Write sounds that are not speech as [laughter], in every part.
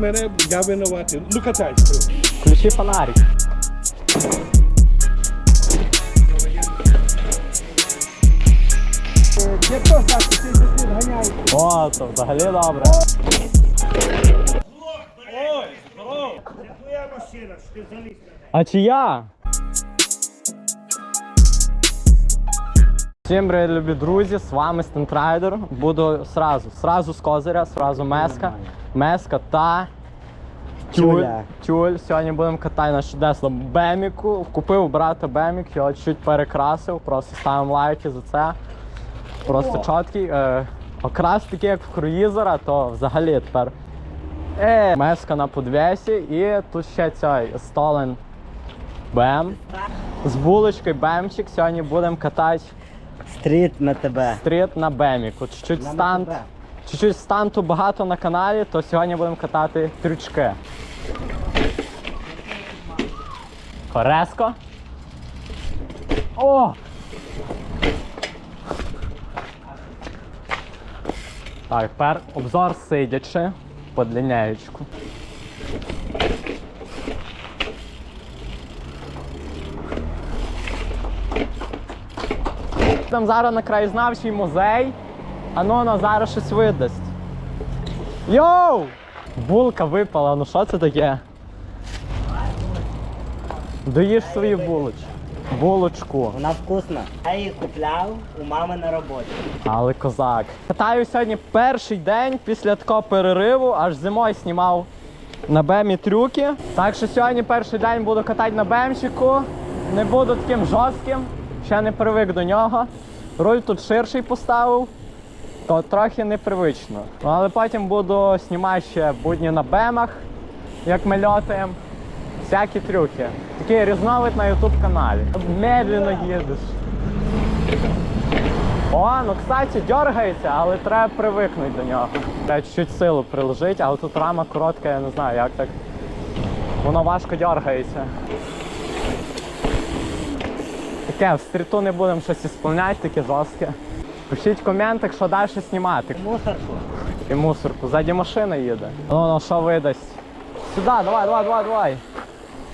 мене, я винуватий. Ну катайся. Включи фонарик. О, то взагалі добре. А чия? Всім привіт, любі друзі, з вами Стентрайдер. Буду сразу, сразу з козиря, сразу меска, меска та тюль. Тюль. Сьогодні будемо катати на чудесному беміку. Купив брата бемік, його чуть перекрасив, просто ставимо лайки за це. Просто чіткий. Е, окрас такий, як в круїзера, то взагалі тепер е, меска на подвесі і тут ще цей столен бем. З булочкою бемчик. Сьогодні будемо катати Стріт на тебе. стріт на беміку. Чуть-чуть На стант. тебе. Чуть-чуть станту багато на каналі, то сьогодні будемо катати трючки. Резко. О! Так, тепер обзор сидячи по длинняючку. Там зараз на краєзнавчий музей. А ну на зараз щось видасть. Йоу! Булка випала, ну що це таке? Доїж свою булочку. Булочку. Вона вкусна. Я її купляв у мами на роботі. Але козак. Катаю сьогодні перший день після такого перериву, аж зимою знімав на бемі трюки. Так що сьогодні перший день буду катати на бемчику. Не буду таким жорстким, ще не привик до нього. Руль тут ширший поставив, то трохи непривично. Але потім буду знімати ще будні на бемах, як ми льотаємо. Всякі трюки. Такий різновид на YouTube каналі. Медленно їдеш. О, ну кстати, дергається, але треба привикнути до нього. Треба чуть-чуть силу приложити, але тут рама коротка, я не знаю, як так. Воно важко дергається. Таке, в стріту не будемо щось ісполняти, таке жорстке. Пишіть в коментах, що далі знімати. Мусорку. І мусорку. Ззаді машина їде. Ну, ну що видасть? Сюди, давай, давай, давай, давай.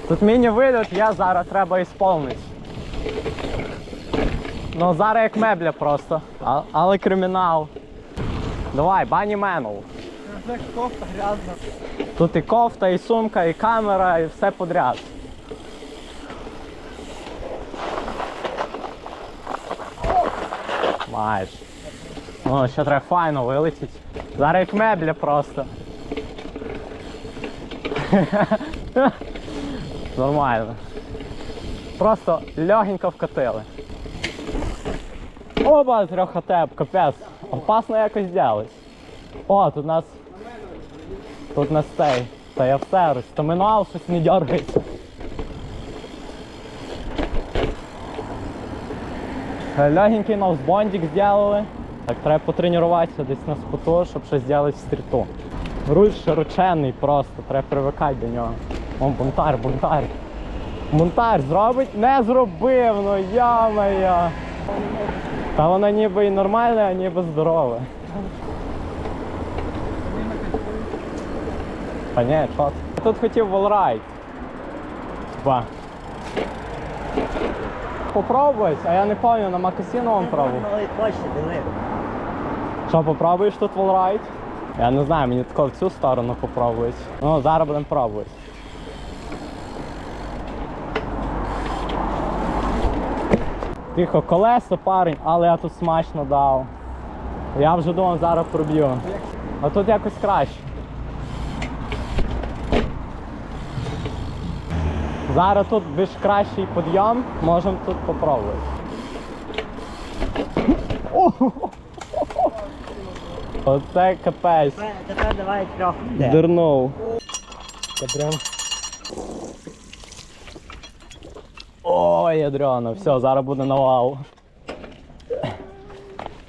Тут міні-виліт, я зараз треба ісполнити. Ну зараз як мебля просто. А- але кримінал. Давай, бані менул. кофта грязна. Тут і кофта, і сумка, і камера, і все подряд. Майже. Ну, ще треба файно вилетіти. Зараз як мебля просто. [laughs] Нормально. Просто легенько вкатили. Оба трьохотеп, капець. Опасно якось зробилось. О, тут нас Тут на цей. Та я все, розтаминував, щось не дергається. Легенький ноузбондик зробили. Так, треба потренуватися десь на споту, щоб щось зробити в стріту. Руль широченний просто, треба привикати до нього. О, бунтар, бунтар. Бунтар зробить? Не зробив, ну я-моя. Та воно ніби і нормальне, а ніби здорове. Та ні? Я тут хотів волрайд. Ба. Попробуй, а я не пам'ятаю, на Макасіновому пробував. Малий хоче, диви. Що, попробуєш тут волрайд? Я не знаю, мені тако в цю сторону попробують. Ну, зараз будемо пробувати. Тихо, колесо, парень, але я тут смачно дав. Я вже думав, зараз проб'ю. А тут якось краще. Зараз тут більш кращий підйом, можемо тут попробувати. Оце капець. Тепер, давай трьох. Де? Дурнув. Це прям. Ой, ядрено, все, зараз буде навал.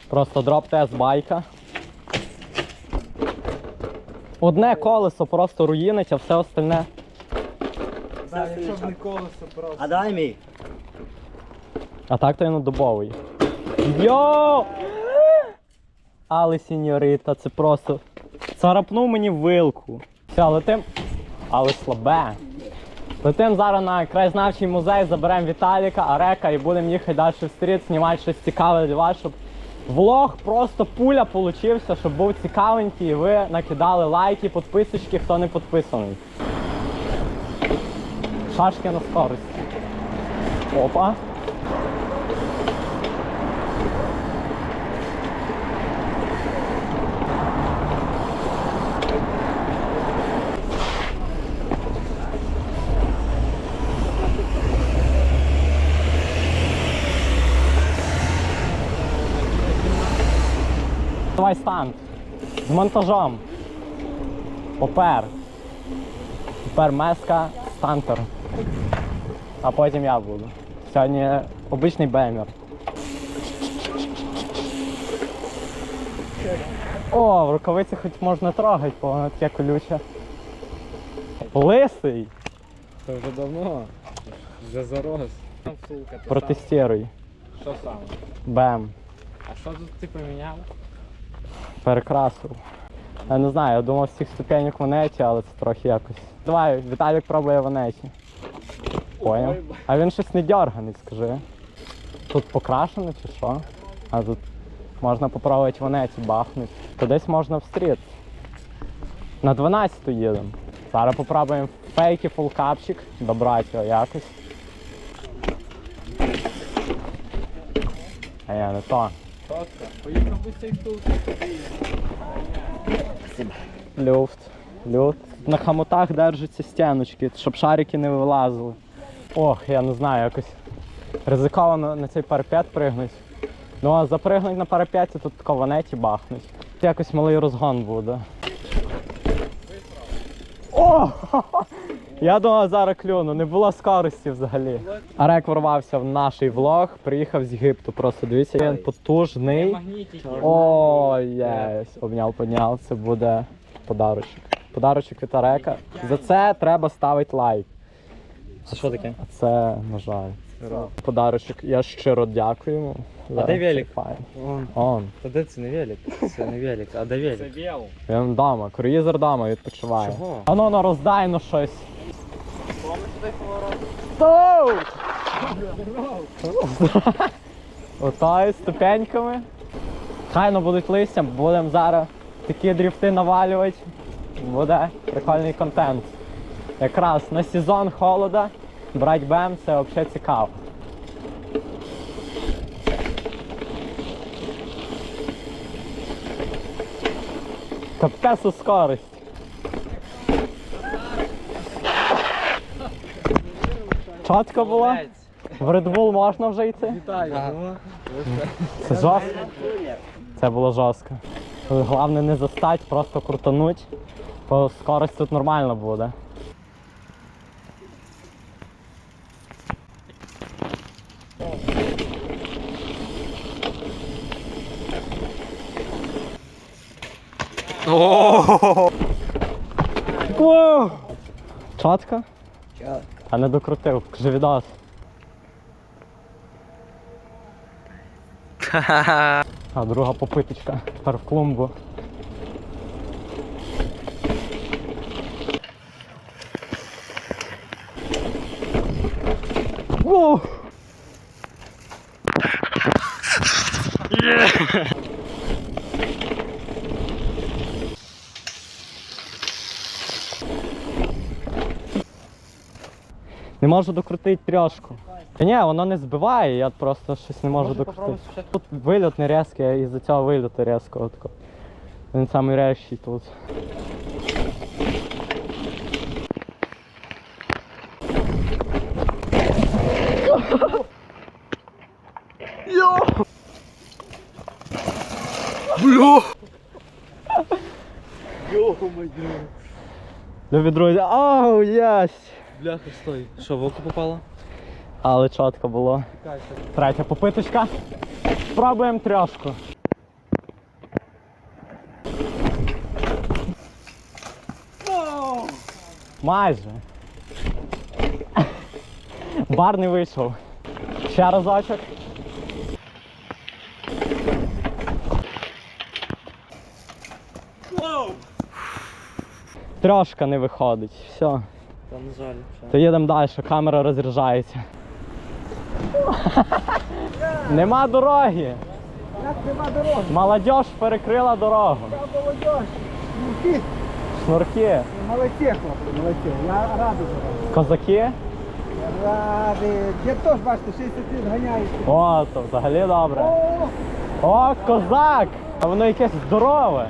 Просто дроп-тест байка. Одне колесо просто руїнить, а все остальне. Якщо б не колесо просто. А давай мій. А так то я дубовий. Йоу! Але сіньорита, це просто. Царапнув мені вилку. Все, летим. Але слабе. Летим зараз на краєзнавчий музей, заберемо Віталіка, Арека і будемо їхати далі в стріт, знімати щось цікаве для вас, щоб влог просто пуля получився, щоб був цікавенький і ви накидали лайки, підписочки, хто не підписаний. Шашки на скорості. Опа. Давай стант. З монтажом. Попер. Тепер меска, стантер. А потім я буду. Сьогодні обичний бемер. О, в рукавиці хоч можна трогати, бо воно таке колюче. Лисий. Це вже давно. Вже зарос. Протестіруй. Що саме? Бем. А що тут ти поміняв? Перекрасив. Я не знаю, я думав з цих ступеньок в онеті, але це трохи якось. Давай, Віталік пробує в онеті. Поняв. А він щось не дерганий, скажи. Тут покрашено чи що? А тут можна попробувати в онеті бахнути. То десь можна в стріт. На 12-ту їдемо. Зараз попробуємо фейки фулкапчик, добрати його якось. А я не то. Поїхав би цей тут. Люфт. Люфт. На хамутах держаться стіночки, щоб шарики не вилазили. Ох, я не знаю, якось ризиковано на цей парапет пригнуть. Ну а запригнуть на парапеті, тут кованеті ванеті бахнуть. Якось малий розгон буде. О! [laughs] Я думав, зараз клюну, не було скорості взагалі. Арек ворвався в наш влог, приїхав з Єгипту. Просто дивіться, він потужний. О, єс, обняв, подняв. Це буде подарочок. Подарочок від Арека. За це треба ставити лайк. Це що таке? А це, на жаль, подарочок. Я щиро дякую йому. за де велик? Он. Он. Та де це не велик? Це не велик, а де велик? Це віл. Він вдома, круїзер вдома відпочиває. Чого? А ну, ну роздай ну щось. Стоу! [laughs] Отою ступеньками. Хай ну будуть листям, будемо зараз такі дріфти навалювати. Буде прикольний контент. Якраз на сезон холода брати бем це взагалі цікаво. Капкасу скорость. Чітко було? В Red Bull можна вже йти? Вітаю. ну. Це жорстко. Це було жорстко. Головне не застать, просто крутануть, бо скорость тут нормально буде. О! Чітко? Чітко. А не докрутив, покажи відос. А друга попиточка. Тепер в клумбу. Воу! Не можу докрутити трьошку. Та ні, воно не збиває, я просто щось не можу докрутити. Тут вильот не різкий, а із-за цього вильоту різкого. Він самий резкий тут. Любі друзі, оу, єс! Бляха, стой. Що, в око попало? Але чітко було. Третя попиточка. Спробуємо трьошку. Майже. Бар не вийшов. Ще разочок. Трьошка не виходить. Все. Там жаль. То їдемо далі, камера розряджається. [laughs] Нема дороги. Як нема дороги? Молодіж перекрила дорогу. Мужики, Шнурки. молодці, хлопці, молодці. Я радий за вас. Козаки. Я радий. Я теж, бачите, 60 літ ганяють. О, то взагалі добре. О, О, козак! А воно якесь здорове.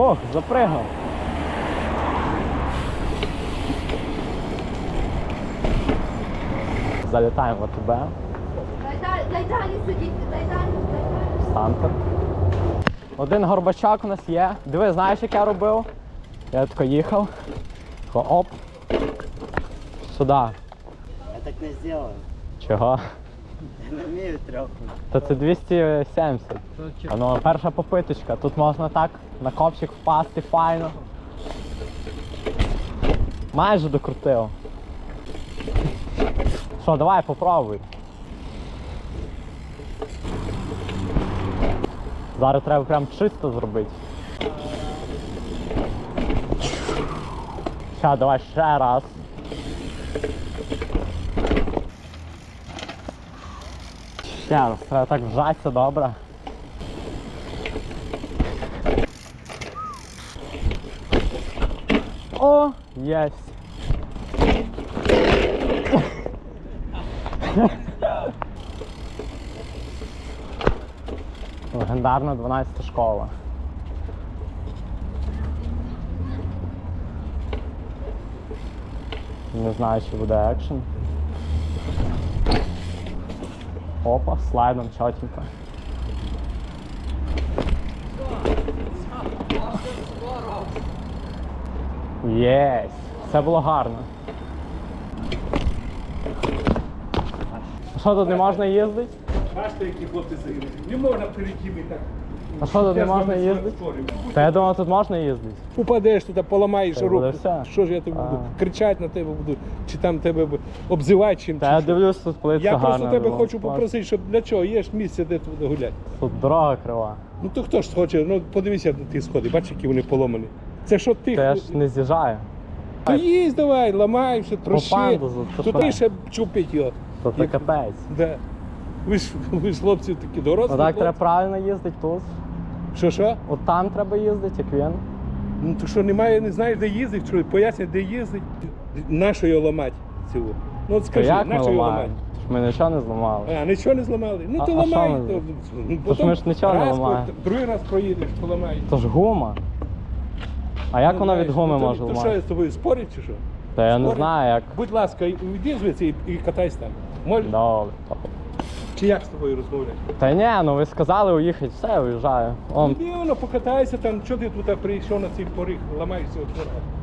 Ох, запригав. Залітаємо в АТБ, Дай далі, сидіти, дай далі, дай далі. Стантер. Один горбачак у нас є. Диви, знаєш, як я робив? Я тако їхав. Тако оп. Сюди. Я так не сделаю. Чого? Не вмію трохи. Та це 270. А ну, перша попиточка. Тут можна так на копчик впасти файно. Майже докрутив. Що, давай попробуй. Зараз треба прям чисто зробити. Ща, давай ще раз. Ще раз, треба так вжатися добре. О, єсть. Легендарна 12 школа. Не знаю, чи буде екшен. Опа, слайдом чотенько. Єсть! Це було гарно. А що тут не можна їздити? Бачите, які хлопці загинули. Не можна перед так. А що тут не можна їздити? Та я думав, тут можна їздити. Упадеш туди, поламаєш буде руку. все. Що ж я тобі буду? Кричати на тебе буду, чи там тебе б- обзивати чим. Та чи я що. дивлюсь, тут плитка Я гарна. просто тебе ну, хочу попросити, щоб для чого є ж місце, де туди гуляти. Тут дорога крива. Ну то хто ж хоче, ну подивися на ті сходи, бачиш, які вони поломані. Це що ти? Та я ж не з'їжджаю. То їсть давай, ламай, все, трощи. пандусу, Тут ще чупить його. То це Як- капець. Да. Ви ж, ви ж хлопці такі дорослі. Отак хлопці. треба правильно їздити тут. Що що? От там треба їздити, як він. Ну то що немає, не знаєш, де їздить, що поясни, де їздить. Нащо його ламати цього? Ну от скажи, як нащо його ламати? Ми нічого не зламали. А, нічого не зламали. Ну то а ламай. ми- то, ну, То ж ми ж нічого не ламаємо. Другий раз проїдеш, поламаєш. То ж гума. А як Ну, вона від гуми ну, то- може То що я з тобою спорить чи що? Та я не знаю, як. Будь ласка, йди звідси і, і катайся там. Можеш? Добре. Чи як з тобою розмовляти? Та ні, ну ви сказали уїхати, все, уїжджаю. Он, Іди воно, покатайся там, що ти тут прийшов на цей поріг, ламаєшся от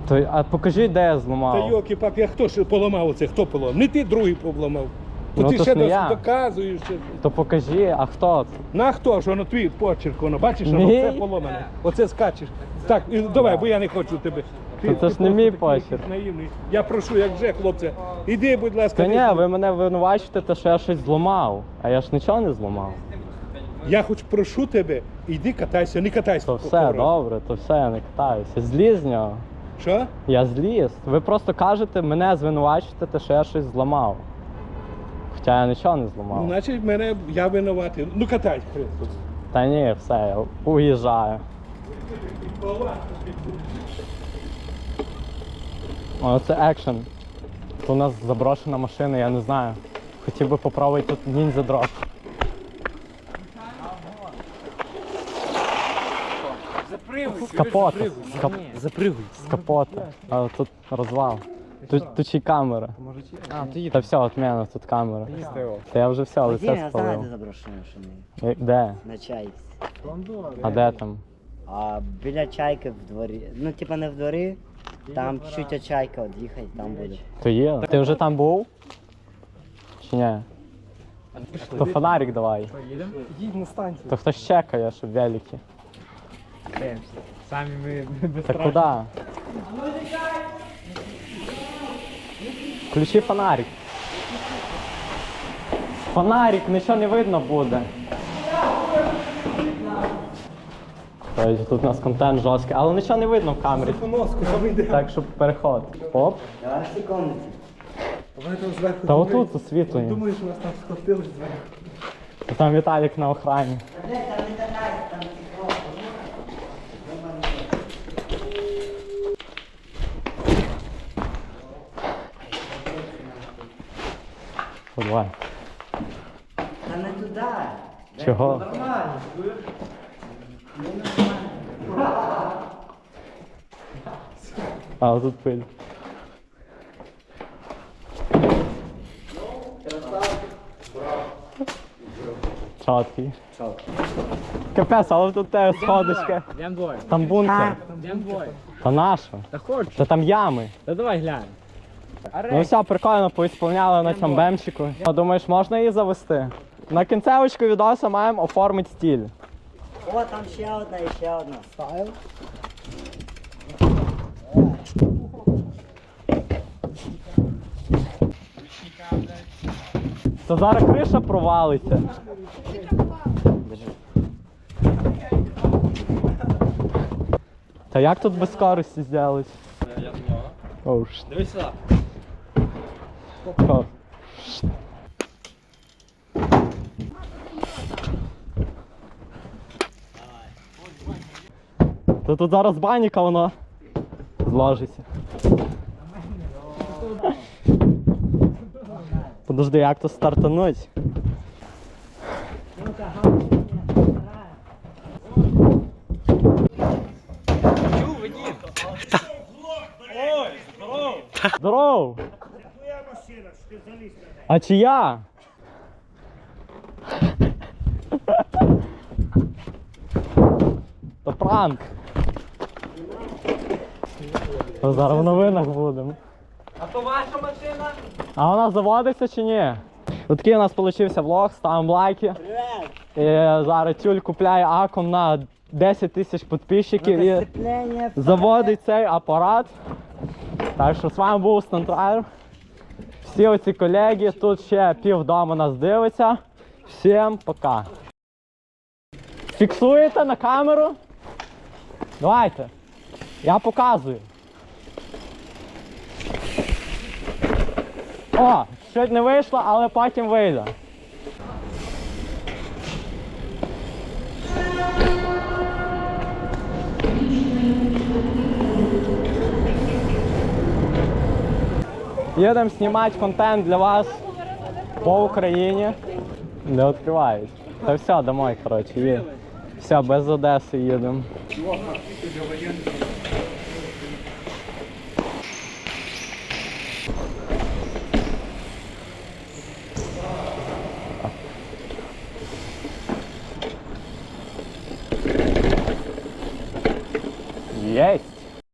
то, а покажіть, де я Та зламав. йоки пак я хто ж поламав оце? Хто поламав? Не ти другий поламав. То Ну, ти то ще ж не я. доказуєш. Ще. То покажи, а хто? На хто ж воно твій почерк, воно бачиш, воно Мій? це поломане. Оце скачеш. Так, і давай, бо я не хочу тебе. Та це ж не просто мій такий почерк. якийсь наївний. Я прошу, як же, хлопце, іди, будь ласка. Та ні, ви мене винувачуєте, те, що я щось зламав. А я ж нічого не зламав. Я хоч прошу тебе, іди катайся, не катайся. То по все, коврам. добре, то все, я не катаюся. Зліз з нього. Що? Я зліз. Ви просто кажете, мене звинувачуєте, те, що я щось зламав. Я нічого не Ну, зламав. значить, мене я винуватий. Ну катай, Христос. Та ні, все, я уїжджаю. О, це екшен. Тут у нас заброшена машина, я не знаю. Хотів би попробувати тут ніндзя дроп. З капота. З, кап... Запригуй. з капота. А тут розвал. Тут, тут ще й камера. А, ти Та все, от мене тут камера. Та я вже все, лице спалив. Е, Де? На чайці. А де там? А біля чайки в дворі. Ну, типа не в дворі. Там чуть от чайка от там буде. То є. Ти вже там був? Чи ні? То фонарик давай. їдь на станцію. То хтось чекає, щоб велики. Самі ми без Та куди? Включи фонарик. Фонарик, нічого не видно буде. Тобто тут у нас контент жорсткий, але нічого не видно в камері. Там. Так, щоб переход. Оп. Давай секунду. Там. Та отут освітлення. Думаєш, що нас там схватили зверху. Там Віталік на охрані. О, Давай. Та не туди. Чого? А, тут пиль. Чоткий. Капець, але тут те. Йдем двоє. Там бункер. Йдем двоє. Та нащо? Та хочу. Та там ями. Та давай глянь. Ну все, прикольно поісполняли на цьому бемчику. А Думаєш, можна її завести? На кінцевочку відоса маємо оформити стіль. О, там ще одна і ще одна. Ставив? Та зараз криша провалиться. Та як тут без скорості зробити? Дивись сюди. О. Та тут зараз баніка воно зложиться. Подожди, як то стартануть? Здоров! А чия? То пранк. То зараз в новинах будемо. А то ваша машина? А вона заводиться чи ні? Отакий у нас вийшов влог, ставимо лайки. І зараз тюль купляє аком на 10 тисяч підписчиків і заводить цей апарат. Так що з вами був Стантрайр. Всі оці колеги, тут ще пів дома нас дивиться. Всім пока. Фіксуєте на камеру? Давайте. Я показую. О, щось не вийшло, але потім вийде. Їдемо знімати контент для вас по Україні. Не відкривають. Та все, домой, коротше, едем. Все, без Одеси їдемо.